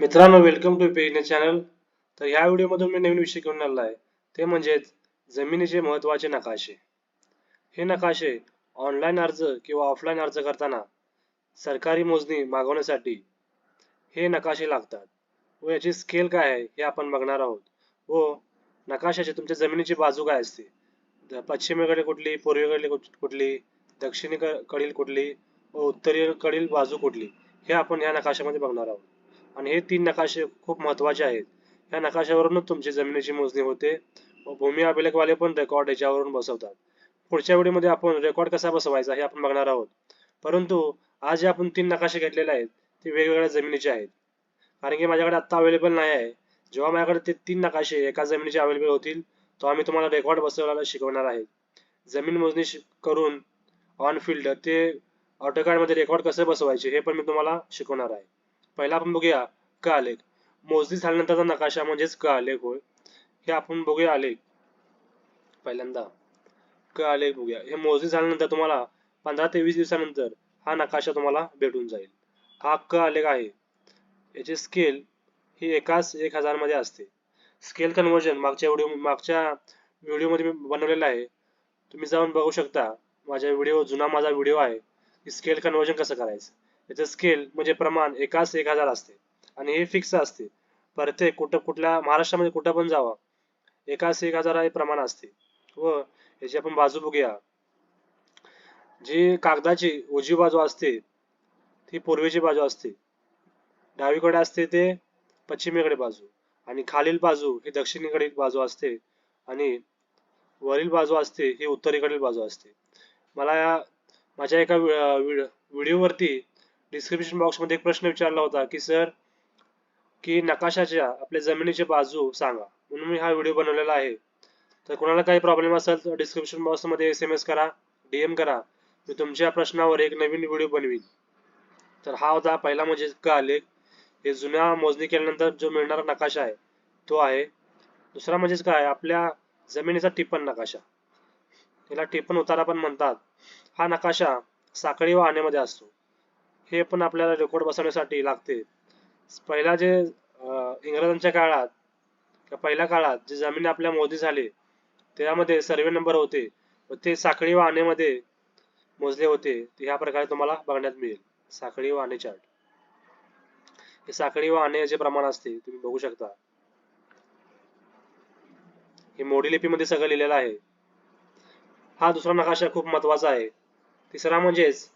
मित्रांनो welcome to पेजने channel तर या व्हिडिओमध्ये मी नवीन विषय घेऊन आलेला आहे. ते म्हणजेच जमिनीचे महत्त्वाचे नकाशे. हे नकाशे ऑनलाईन अर्ज किंवा ऑफलाईन अर्ज करताना सरकारी मोजणी मागवण्यासाठी हे नकाशे लागतात व याची स्केल काय आहे हे आपण बघणार आहोत. व नकाशाची तुमच्या जमिनीची बाजू काय असते? पश्चिमेकडे कुठली पूर्वेकडे कुठली दक्षिणेकडील कुठली व उत्तरेकडील बाजू कुठली? हे आपण या नकाशामध्ये बघणार आहोत. आणि हे तीन नकाशे खूप महत्त्वाचे आहेत. या नकाशावरूनच तुमची जमिनीची मोजणी होते. व भूमी अभिलेखवाले पण रेकॉर्ड याच्यावरून बसवतात. पुढच्या व्हिडिओमध्ये आपण रेकॉर्ड कसा बसवायचा हे आपण बघणार आहोत. परंतु आज जे आपण तीन नकाशे घेतलेले आहेत ते वेगवेगळ्या जमिनीचे आहेत. कारण की माझ्याकडे आत्ता अवेलेबल नाही आहे. जेव्हा माझ्याकडे ते तीन नकाशे एका जमिनीचे अवेलेबल होतील तेव्हा मी तुम्हाला रेकॉर्ड बसवायला शिकवणार आहे. जमीन मोजणी करून ऑन फील्ड ते ऑटोकार्डमध्ये मध्ये रेकॉर्ड कसे बसवायचे हे पण मी तुम्हाला शिकवणार आहे. पहिला आपण बघूया क आलेख मोजणी झाल्यानंतरचा नकाशा म्हणजेच क आलेख होय. हे आपण बघूया आलेख. पहिल्यांदा. क आलेख बघूया. हे मोजणी झाल्यानंतर तुम्हाला पंधरा ते वीस दिवसानंतर हा नकाशा तुम्हाला भेटून जाईल. हा क आलेख आहे. याची स्केल ही एकाच एक हजारमध्ये असते. स्केल कन्वर्जन मागच्या व्हिडिओ मागच्या व्हिडिओमध्ये मी बनवलेला आहे. तुम्ही जाऊन बघू शकता. माझ्या व्हिडिओ जुना माझा व्हिडिओ आहे. की स्केल कन्वर्जन कसं करायचं? याचं स्केल म्हणजे प्रमाण एकाच एक हजार असते. आणि हे फिक्स असते. प्रत्येक कुठं कुठल्या महाराष्ट्रामध्ये कुठं पण जावा एकाच एक हजार हे प्रमाण असते. व याची आपण बाजू बघूया. जी कागदाची उजवी बाजू असते ती पूर्वेची बाजू असते. डावीकडे असते ते पश्चिमेकडे बाजू. आणि खालील बाजू ही दक्षिणेकडील बाजू असते. आणि वरील बाजू असते ही उत्तरेकडील बाजू असते. मला या माझ्या एका व्हिडिओवरती डिस्क्रिप्शन बॉक्समध्ये एक प्रश्न विचारला होता की सर की नकाशाच्या आपल्या जमिनीची बाजू सांगा. म्हणून मी हा व्हिडिओ बनवलेला आहे. तर कोणाला काही प्रॉब्लेम असेल तर डिस्क्रिप्शन बॉक्समध्ये एस एम एस करा डीएम करा. मी तुमच्या प्रश्नावर एक नवीन व्हिडिओ बनवीन. तर हा होता पहिला म्हणजे का आलेख. हे जुन्या मोजणी केल्यानंतर जो मिळणारा नकाशा आहे तो आहे. दुसरा म्हणजेच काय आपल्या जमिनीचा टिप्पण नकाशा. याला टिप्पण उतारा पण म्हणतात. हा नकाशा साखळी व आण्यामध्ये असतो. हे पण आपल्याला रेकॉर्ड बसवण्यासाठी लागते. पहिला जे इंग्रजांच्या काळात किंवा पहिल्या काळात जे जमीन आपल्या मोदी झाले त्यामध्ये सर्वे नंबर होते. व ते साखळी व आणेमध्ये मोजले होते. ह्या प्रकारे तुम्हाला बघण्यात मिळेल. साखळी व आणे चार्ट हे साखळी व आण्याचे प्रमाण असते तुम्ही बघू शकता. हे मोडी लिपीमध्ये सगळं लिहिलेलं आहे. हा दुसरा नकाशा खूप महत्त्वाचा आहे. तिसरा म्हणजेच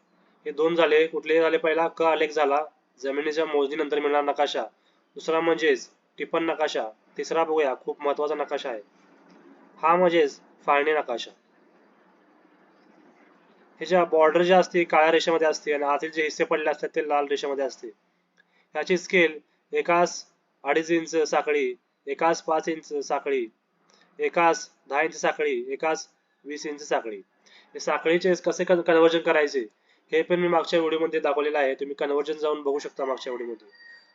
हे दोन झाले कुठले झाले पहिला क आलेख झाला जमिनीच्या मोजणीनंतर मिळणारा नकाशा. दुसरा म्हणजेच टिपण नकाशा. तिसरा बघूया खूप महत्त्वाचा नकाशा आहे. हा म्हणजेच फाळणी नकाशा. ह्याच्या बॉर्डर जे असते काळ्या रेषेमध्ये असते आणि आतील जे हिस्से पडले असतात ते लाल रेषेमध्ये असते. ह्याची स्केल एकास अडीच इंच साखळी एकास पाच इंच साखळी एकास दहा इंच साखळी एकास वीस इंच साखळी. हे साखळीचे कसे कन्वर्जन करायचे? हे पण मी मागच्या व्हिडिओमध्ये दाखवलेलं आहे. तुम्ही कन्वर्जन जाऊन बघू शकता मागच्या व्हिडिओमध्ये.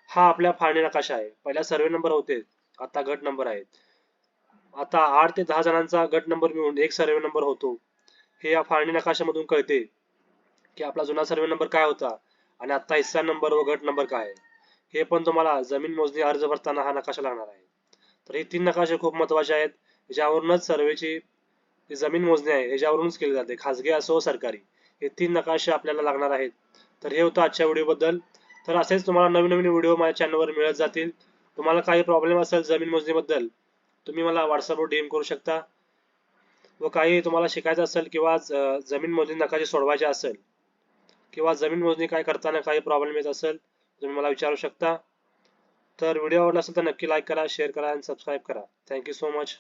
हा आपला फाळणी नकाशा आहे. पहिला सर्वे नंबर होते. आता गट नंबर आहेत आता आठ ते दहा जणांचा गट नंबर मिळून एक सर्वे नंबर होतो. हे या फाळणी नकाशामधून कळते की आपला जुना सर्वे नंबर काय होता आणि आता हिस्सा नंबर व गट नंबर काय आहे. हे पण तुम्हाला जमीन मोजणी अर्ज भरताना हा नकाशा लागणार आहे. तर हे तीन नकाशे खूप महत्त्वाचे आहेत. ज्यावरूनच सर्वेची जमीन मोजणी आहे याच्यावरूनच केली जाते. खाजगी असो सरकारी. हे तीन नकाशे आपल्याला लागणार आहेत. तर हे होतं आजच्या व्हिडिओबद्दल. तर असेच तुम्हाला नवीन नवीन व्हिडिओ माझ्या चॅनलवर मिळत जातील. तुम्हाला काही प्रॉब्लेम असेल जमीन मोजणीबद्दल तुम्ही मला व्हॉट्सअपवर डीएम करू शकता. व काही तुम्हाला शिकायचं असेल किंवा जमीन मोजणी नकाशे सोडवायचे असेल किंवा जमीन मोजणी काय करताना काही प्रॉब्लेम येत असेल तुम्ही मला विचारू शकता. तर व्हिडिओ आवडला असेल तर नक्की लाईक करा शेअर करा आणि सबस्क्राईब करा. Thank you so much